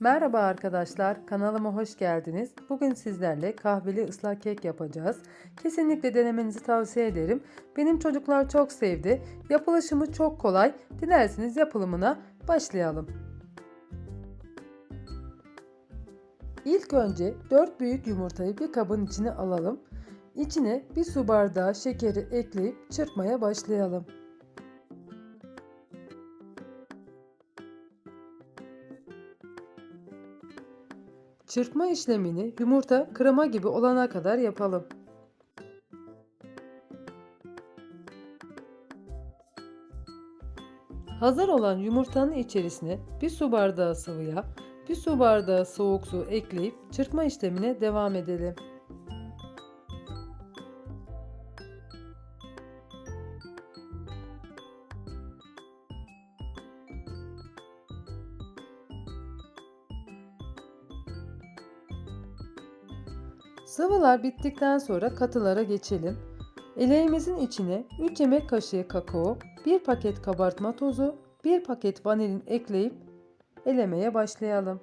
Merhaba arkadaşlar, kanalıma hoş geldiniz. Bugün sizlerle kahveli ıslak kek yapacağız. Kesinlikle denemenizi tavsiye ederim. Benim çocuklar çok sevdi. Yapılışımı çok kolay. Dilerseniz yapılımına başlayalım. İlk önce 4 büyük yumurtayı bir kabın içine alalım. İçine bir su bardağı şekeri ekleyip çırpmaya başlayalım. Çırpma işlemini yumurta krema gibi olana kadar yapalım. Hazır olan yumurtanın içerisine bir su bardağı sıvıya, bir su bardağı soğuk su ekleyip çırpma işlemine devam edelim. Sıvılar bittikten sonra katılara geçelim. Eleğimizin içine 3 yemek kaşığı kakao, 1 paket kabartma tozu, 1 paket vanilin ekleyip elemeye başlayalım.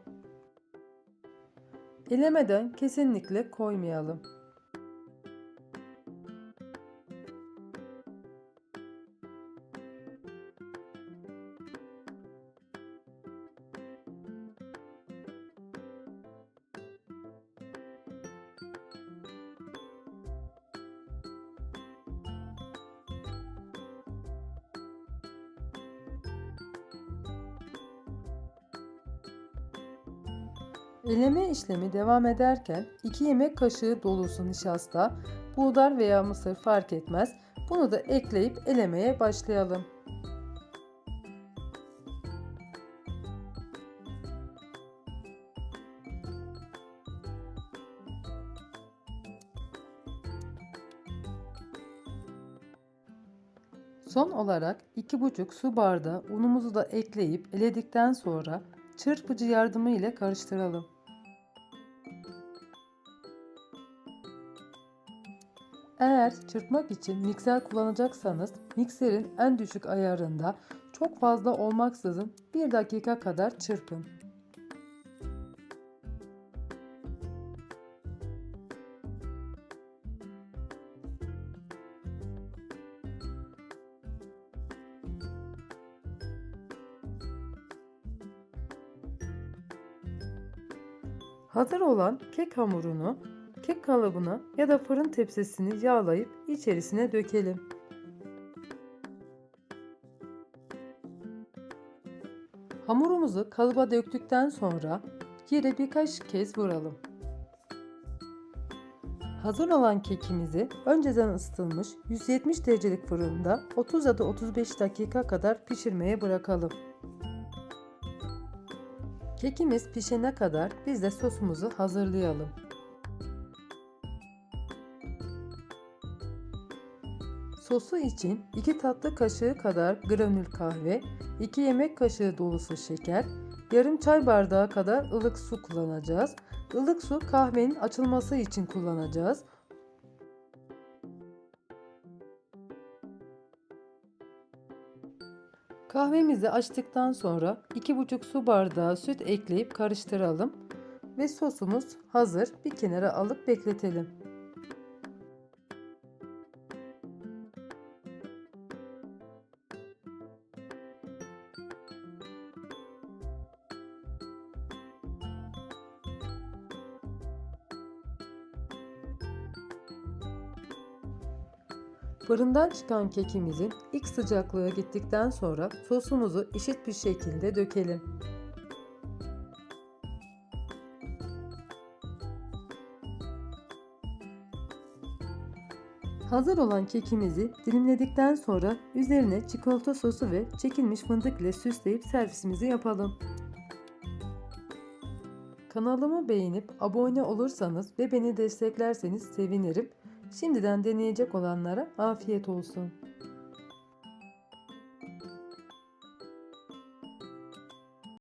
Elemeden kesinlikle koymayalım. Eleme işlemi devam ederken 2 yemek kaşığı dolusu nişasta, buğdar veya mısır fark etmez. Bunu da ekleyip elemeye başlayalım. Son olarak 2,5 su bardağı unumuzu da ekleyip eledikten sonra çırpıcı yardımı ile karıştıralım. Eğer çırpmak için mikser kullanacaksanız mikserin en düşük ayarında çok fazla olmaksızın 1 dakika kadar çırpın. Hazır olan kek hamurunu kek kalıbına ya da fırın tepsisini yağlayıp içerisine dökelim. Hamurumuzu kalıba döktükten sonra yere birkaç kez vuralım. Hazır olan kekimizi önceden ısıtılmış 170 derecelik fırında 30 ya da 35 dakika kadar pişirmeye bırakalım. Kekimiz pişene kadar biz de sosumuzu hazırlayalım. Sosu için 2 tatlı kaşığı kadar granül kahve, 2 yemek kaşığı dolusu şeker, yarım çay bardağı kadar ılık su kullanacağız. Ilık su kahvenin açılması için kullanacağız. Kahvemizi açtıktan sonra 2,5 su bardağı süt ekleyip karıştıralım ve sosumuz hazır. Bir kenara alıp bekletelim. Fırından çıkan kekimizin ilk sıcaklığı gittikten sonra sosumuzu eşit bir şekilde dökelim. Hazır olan kekimizi dilimledikten sonra üzerine çikolata sosu ve çekilmiş fındık ile süsleyip servisimizi yapalım. Kanalımı beğenip abone olursanız ve beni desteklerseniz sevinirim. Şimdiden deneyecek olanlara afiyet olsun.